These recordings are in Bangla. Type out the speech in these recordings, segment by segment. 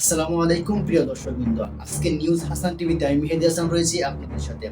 আসসালামু আলাইকুম, প্রিয় দর্শকবৃন্দ। আজকে নিউজ হাসান টিভিতে আমি মেহেদি হাসান রয়েছি আপনাদের সাথে।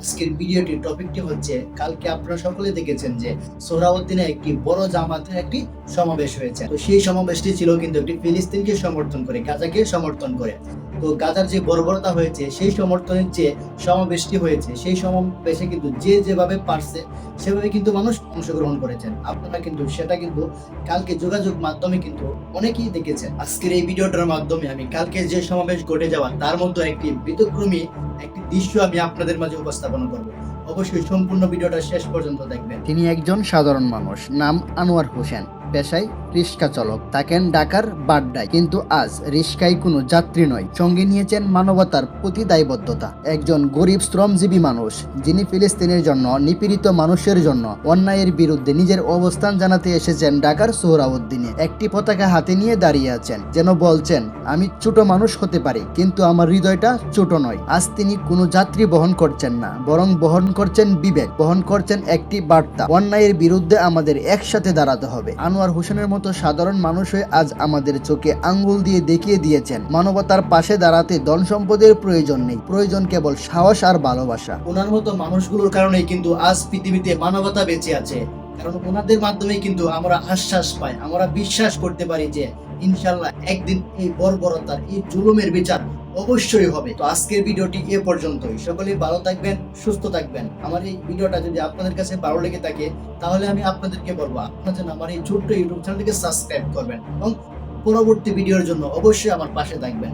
আজকের ভিডিওটির টপিকটি হচ্ছে, কালকে আপনারা সকলে দেখেছেন যে সোহরাউদ্দিনে একটি বড় জামাতের একটি সমাবেশ হয়েছে। তো সেই সমাবেশটি ছিল কিন্তু একটি ফিলিস্তিনকে সমর্থন করে, গাজাকে সমর্থন করে। তো গাজার যে বর্বরতা হয়েছে, সেই সমর্থনের যে সমাবেশটি হয়েছে, সেই সমাবেশে কিন্তু যে যেভাবে পারছে, সেভাবে কিন্তু মানুষ অংশগ্রহণ করেছেন। আপনারা কিন্তু, সেটা কিন্তু কালকে যোগাযোগ মাধ্যমে কিন্তু অনেকেই দেখেছেন। আজকের এই ভিডিওটার মাধ্যমে আমি কালকে যে সমাবেশ ঘটে যাওয়া, তার মধ্যে একটি ব্যতিক্রমী একটি দৃশ্য আমি আপনাদের মাঝে উপস্থাপন করব। অবশ্যই সম্পূর্ণ ভিডিওটা শেষ পর্যন্ত দেখবেন। তিনি একজন সাধারণ মানুষ, নাম আনোয়ার হোসেন, পেশায় রিক্সা চালক। থাকেন ঢাকার বাড্ডায়। কিন্তু আজ রিক্সায় কোনো যাত্রী নয়। সঙ্গে নিয়েছেন মানবতার প্রতি দায়বদ্ধতা। একজন গরিব শ্রমজীবী মানুষ, যিনি ফিলিস্তিনের জন্য, নিপীড়িত মানুষের জন্য অন্যায়ের বিরুদ্ধে নিজের অবস্থান জানাতে এসেছেন ঢাকার সোহরাউদ্দিনে। একটি পতাকা হাতে নিয়ে দাঁড়িয়ে আছেন, যেন বলছেন, আমি ছোট মানুষ হতে পারি, কিন্তু আমার হৃদয়টা ছোট নয়। আজ তিনি কোনো যাত্রী বহন করছেন না, বরং বহন করছেন বিবেক। বহন করছেন একটি বার্তা। অন্যায়ের বিরুদ্ধে আমাদের একসাথে দাঁড়াতে হবে। আনোয়ার হোসেনের মতো সাধারণ মানুষ হয়ে আজ আমাদের চোখে আঙ্গুল দিয়ে দেখিয়ে দিয়েছেন। মানবতার পাশে দাঁড়াতে ধন সম্পদের প্রয়োজন নেই। প্রয়োজন কেবল সাহস আর ভালোবাসা। ওনার মতো মানুষগুলোর কারণেই কিন্তু আজ পৃথিবীতে মানবতা বেঁচে আছে। কারণ ওনাদের মাধ্যমে কিন্তু আমরা আশ্বাস পাই, আমরা বিশ্বাস করতে পারি যে ইনশাল্লাহ একদিন এই বর্বরতার, এই জুলুমের বিচার অবশ্যই হবে। তো আজকের ভিডিওটি এ পর্যন্তই। সকলে ভালো থাকবেন, সুস্থ থাকবেন। আমার এই ভিডিওটা যদি আপনাদের কাছে ভালো লেগে থাকে, তাহলে আমি আপনাদেরকে বলব, আপনার যেন আমার এই ছোট্ট ইউটিউব চ্যানেলটিকে সাবস্ক্রাইব করবেন এবং পরবর্তী ভিডিওর জন্য অবশ্যই আমার পাশে থাকবেন।